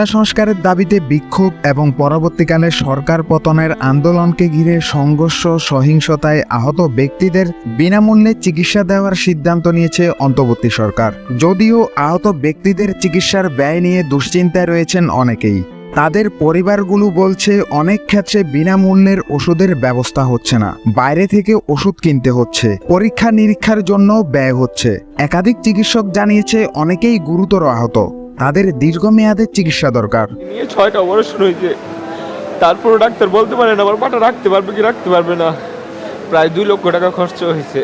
কোটা সংস্কারের দাবিতে বিক্ষোভ এবং পরবর্তীকালে সরকার পতনের আন্দোলনকে ঘিরে সংঘর্ষ, সহিংসতায় আহত ব্যক্তিদের বিনামূল্যে চিকিৎসা দেওয়ার সিদ্ধান্ত নিয়েছে অন্তর্বর্তী সরকার। যদিও আহত ব্যক্তিদের চিকিৎসার ব্যয় নিয়ে দুশ্চিন্তায় রয়েছেন অনেকেই। তাদের পরিবারগুলো বলছে, অনেক ক্ষেত্রে বিনামূল্যের ওষুধের ব্যবস্থা হচ্ছে না। বাইরে থেকে ওষুধ কিনতে হচ্ছে। পরীক্ষা নিরীক্ষার জন্য ব্যয় হচ্ছে। একাধিক চিকিৎসক জানিয়েছে, অনেকেই গুরুতর আহত। তাদের দীর্ঘমেয়াদে চিকিৎসা দরকার। নিয়ে ছয়টা অপারেশন হয়েছে। তারপরও ডাক্তার বলতে পারে না আমার পাটা রাখতে পারবে কি রাখতে পারবে না। প্রায় দুই লক্ষ টাকা খরচ হয়েছে।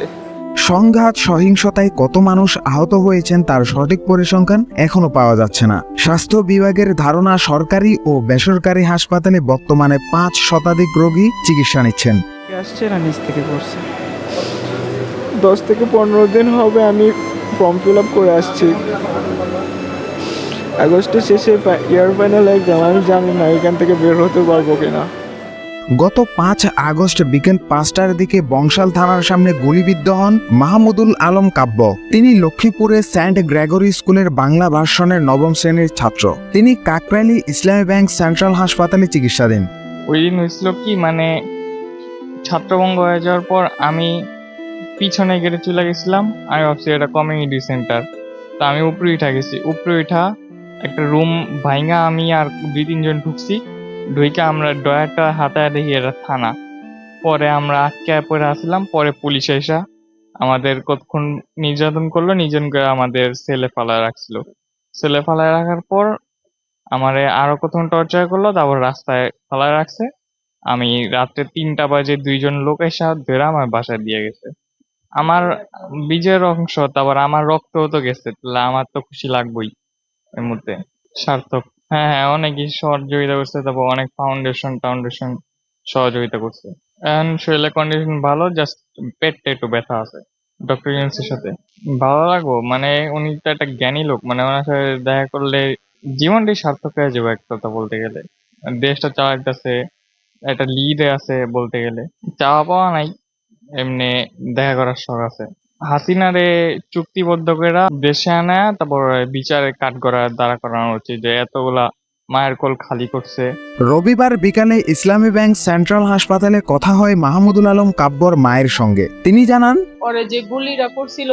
সংঘাত সহিংসতায় কত মানুষ আহত হয়েছেন তার সঠিক পরিসংখ্যান এখনও পাওয়া যাচ্ছে না। স্বাস্থ্য বিভাগের ধারণা সরকারি ও বেসরকারি হাসপাতালে বর্তমানে পাঁচ শতাধিক রোগী চিকিৎসা নিচ্ছেন। আসছে না নিচ থেকে পড়ছে? দশ থেকে পনেরো দিন হবে আমি ফর্ম ফিল আপ করে আসছি। আগস্টের শেষে ইয়ার ফাইনাল এক্সাম আমি জানি না এখান থেকে বের হতে পারব কিনা। গত পাঁচ আগস্ট বিকেল পাঁচটার দিকে বংশাল থানার সামনে গুলিবিদ্ধ হন মাহমুদুল আলম কাব্য। তিনি লক্ষ্মীপুরের সেন্ট গ্রেগরি স্কুলের বাংলা ভাষণের নবম শ্রেণির ছাত্র। তিনি কাকরাইলি ইসলামী ব্যাংক সেন্ট্রাল হাসপাতালে চিকিৎসাধীন ওই দিন হয়েছিল কি মানে ছাত্রবঙ্গ হয়ে যাওয়ার পর আমি পিছনে গেটে চলে গেছিলাম আমি ভাবছি এটা কমিউনিটি সেন্টার তো আমি উপরে উঠা গেছি। উপরে উঠা একটা রুম ভাইঙ্গা আমি আর দুই তিনজন ঢুকছি। ঢুইকা আমরা ডয়ারটা হাতায় দেখি, এটা থানা। পরে আমরা আটকে পরে আসলাম, পরে পুলিশ এসা আমাদের কতক্ষণ নির্যাতন করল, নির্যাতন করে আমাদের সেলে ফালায় রাখছিল। সেলে ফালায় রাখার পর আমারে আরও কতক্ষণ টর্চার করল, তারপর রাস্তায় ফালায় রাখছে। আমি রাত্রে তিনটা বাজে দুইজন লোক এসে ধরে আমার বাসায় দিয়ে গেছে। আমার বীজের অংশ, তারপর আমার রক্তও তো গেছে, তাহলে আমার তো খুশি লাগবেই। এর মধ্যে সার্থক। হ্যাঁ হ্যাঁ অনেকই সহযোগিতা করছে, তারপর অনেক ফাউন্ডেশন টাউন্ডেশন সহযোগিতা করছে। এখন শরীরের কন্ডিশন ভালো জাস্ট পেটটা একটু ব্যথা আছে। ডক্টর ইউনুসের সাথে। ভালো লাগবো মানে উনি তো একটা জ্ঞানী লোক মানে ওনার সাথে দেখা করলে জীবনটাই সার্থক হয়ে যাবে এক কথা বলতে গেলে। দেশটা চালাইতেছে, একটা লিডে আছে বলতে গেলে। চাওয়া পাওয়া নাই, এমনি দেখা করার শখ আছে। হাসিনারে চুক্তিবদ্ধ করে দেশে আনা তারপর বিচারে কাঠ করা দাঁড়া করানো উচিত যে এতগুলা মায়ের কোল খালি করছে। রবিবার বিকালে ইসলামী ব্যাংক সেন্ট্রাল হাসপাতালে কথা হয় মাহমুদুল আলম কাব্যর মায়ের সঙ্গে। তিনি জানান পরে যে গুলিটা করছিল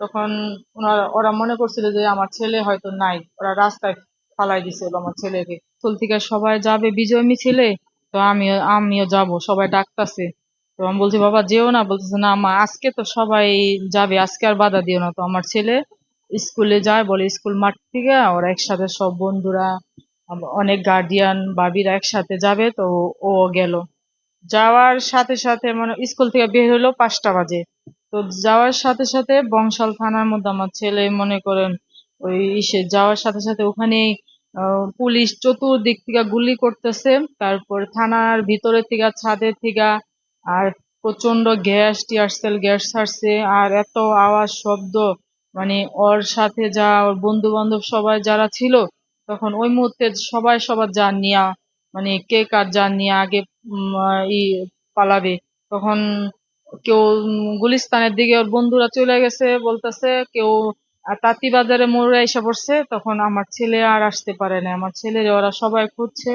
তখন ওনারা ওরা মনে করছিল যে আমার ছেলে হয়তো নাই। ওরা রাস্তায় ফালাই দিছিল আমার ছেলেকে। স্কুল থেকে সবাই যাবে বিজয় মিছিলে তো আমিও আমিও যাব সবাই ডাকতাছে। তো আমি বলছি, বাবা, যেও না। বলতেছে, না, মা, আজকে তো সবাই যাবে, আজকে আর বাধা দিও না। তো আমার ছেলে স্কুলে যায়, বলে, স্কুল মাঠ থেকে ওরা একসাথে সব বন্ধুরা অনেক গার্ডিয়ান বাবিরা একসাথে যাবে। তো ও গেল। যাওয়ার সাথে সাথে মানে স্কুল থেকে বের হলো পাঁচটা বাজে। তো যাওয়ার সাথে সাথে বংশাল থানার মধ্যে আমার ছেলে মনে করেন, ওই ইসে যাওয়ার সাথে সাথে ওখানে পুলিশ চতুর্দিক থেকে গুলি করতেছে, তারপর থানার ভিতরের থেকে, ছাদের থেকে আর প্রচণ্ড গ্যাস টিয়ারসেল গ্যাস ছাড়ছে আর এত আওয়াজ শব্দ মানে ওর সাথে যা ওর বন্ধু বান্ধব সবাই যারা ছিল তখন ওই মুহূর্তে সবাই সবার যান নিয়া মানে কে কার যান নিয়ে আগে ই পালাবে। তখন কেউ গুলিস্তানের দিকে ওর বন্ধুরা চলে গেছে বলতেছে কেউ আহ, তাঁতীবাজারে মোড়ে এসে পড়ছে তখন আমার ছেলে আর আসতে পারে না। আমার ছেলের ওরা সবাই খুঁজছে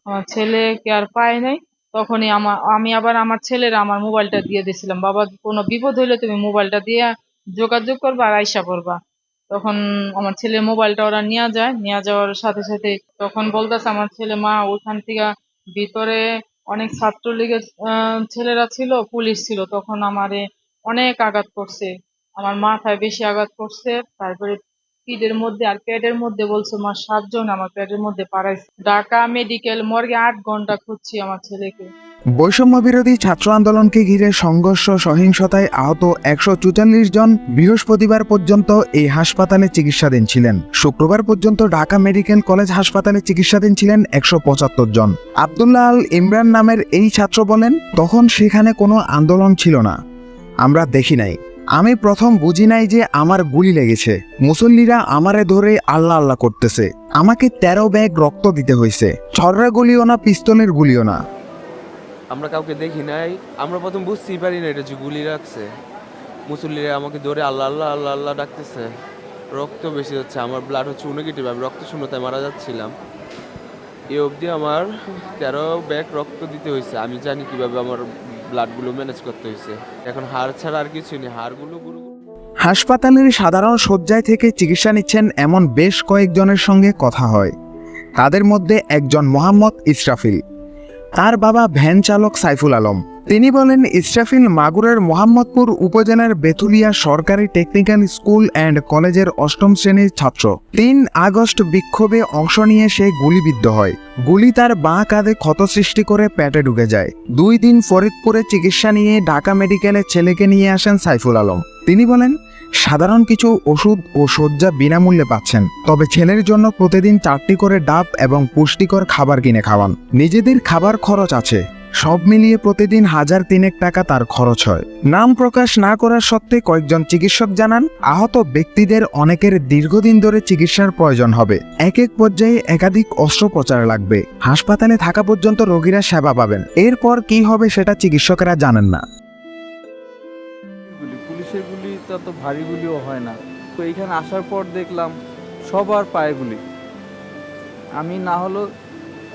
আমার ছেলেকে আর পায় নাই। তখনই আমার আমি আবার আমার ছেলের আমার মোবাইলটা দিয়ে দিয়েছিলাম। বাবা, কোনো বিপদ হইলে তুমি মোবাইলটা দিয়ে যোগাযোগ করবা আর আইসা পড়বা। তখন আমার ছেলের মোবাইলটা ওরা নিয়ে যায়। নিয়ে যাওয়ার সাথে সাথে তখন বলতেছে আমার ছেলে, মা, ওখান থেকে ভিতরে অনেক ছাত্রলীগের ছেলেরা ছিল, পুলিশ ছিল। তখন আমারে অনেক আঘাত করছে। আমার মাথায় বেশি আঘাত করছে। তারপরে পিঠের মধ্যে আর পেটের মধ্যে বলছে, মা, সাতজন আমার পেটের মধ্যে পাড়াইছে। ঢাকা মেডিকেল মর্গে আট ঘণ্টা খুঁজছি আমার ছেলেকে। বৈষম্য বিরোধী ছাত্র আন্দোলনকে ঘিরে সংঘর্ষ, সহিংসতায় আহত একশো চুচাল্লিশ জন বৃহস্পতিবার পর্যন্ত এই হাসপাতালে চিকিৎসাধীন ছিলেন। শুক্রবার পর্যন্ত ঢাকা মেডিকেল কলেজ হাসপাতালে চিকিৎসাধীন ছিলেন একশো পঁচাত্তর জন। আবদুল্লাহ আল ইমরান নামের এই ছাত্র বলেন, তখন সেখানে কোনো আন্দোলন ছিল না। আমরা দেখি নাই। আমি প্রথম বুঝি নাই যে আমার গুলি লেগেছে। মুসল্লিরা আমারে ধরে আল্লাহ আল্লাহ করতেছে। আমাকে তেরো ব্যাগ রক্ত দিতে হয়েছে ছররা গুলিও না, পিস্তলের গুলিও না। আমরা কাউকে দেখি নাই। আমরা প্রথম বুঝতেই পারি না এটা যে গুলি রাখছে মুসল্লিরা আমাকে ধরে আল্লাহ আল্লাহ আল্লাহ আল্লাহ ডাকতেছে। রক্ত বেশি হচ্ছে, আমার ব্লাড হচ্ছে নেগেটিভ আমি রক্ত শূন্যতায় মারা যাচ্ছিলাম। এ অবধি আমার তেরো ব্যাগ রক্ত দিতে হয়েছে আমি জানি কীভাবে আমার ব্লাডগুলো ম্যানেজ করতে হয়েছে। এখন হাড় ছাড়া আর কিছু নেই। হাড়গুলো হাসপাতালের সাধারণ শয্যায় থেকে চিকিৎসা নিচ্ছেন এমন বেশ কয়েকজনের সঙ্গে কথা হয়। তাদের মধ্যে একজন মোহাম্মদ ইসরাফিল। তার বাবা ভ্যান চালক সাইফুল আলম। তিনি বলেন, ইসরাফিল মাগুরের মোহাম্মদপুর উপজেলার বেথুলিয়া সরকারি টেকনিক্যাল স্কুল অ্যান্ড কলেজের অষ্টম শ্রেণির ছাত্র। তিন আগস্ট বিক্ষোভে অংশ নিয়ে সে গুলিবিদ্ধ হয়। গুলি তার বাঁ কাঁধে ক্ষত সৃষ্টি করে প্যাটে ঢুকে যায়। দুই দিন ফরিদপুরে চিকিৎসা নিয়ে ঢাকা মেডিকেলে ছেলেকে নিয়ে আসেন সাইফুল আলম। তিনি বলেন, সাধারণ কিছু ওষুধ ও শয্যা বিনামূল্যে পাচ্ছেন, তবে ছেলের জন্য প্রতিদিন চারটি করে ডাব এবং পুষ্টিকর খাবার কিনে খাওয়ান। নিজেদের খাবার খরচ আছে। সব মিলিয়ে প্রতিদিন হাজার তিনেক টাকা তার খরচ হয়। নাম প্রকাশ না করার সত্ত্বে কয়েকজন চিকিৎসক জানান, আহত ব্যক্তিদের অনেকের দীর্ঘদিন ধরে চিকিৎসার প্রয়োজন হবে। এক এক পর্যায়ে একাধিক অস্ত্রোপচার লাগবে। হাসপাতালে থাকা পর্যন্ত রোগীরা সেবা পাবেন। এরপর কি হবে সেটা চিকিৎসকেরা জানেন না। পুলিশের গুলি তো এত ভারী গুলিও হয় না। তো এইখানে আসার পর দেখলাম সবার পায়ে গুলি। আমি না হলেও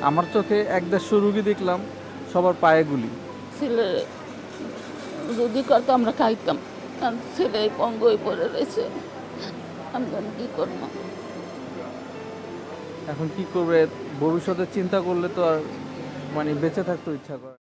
আমার চোখে এক দেড়শো রুগী দেখলাম সবার পায়ে গুলি। ছেলে যদি করতো আমরা খাইতাম। কারণ ছেলে পঙ্গই পড়ে রয়েছে। আমি জানি কি করব। এখন কি করবে? ভবিষ্যতে চিন্তা করলে তো আর মানে বেঁচে থাকতে ইচ্ছা করে।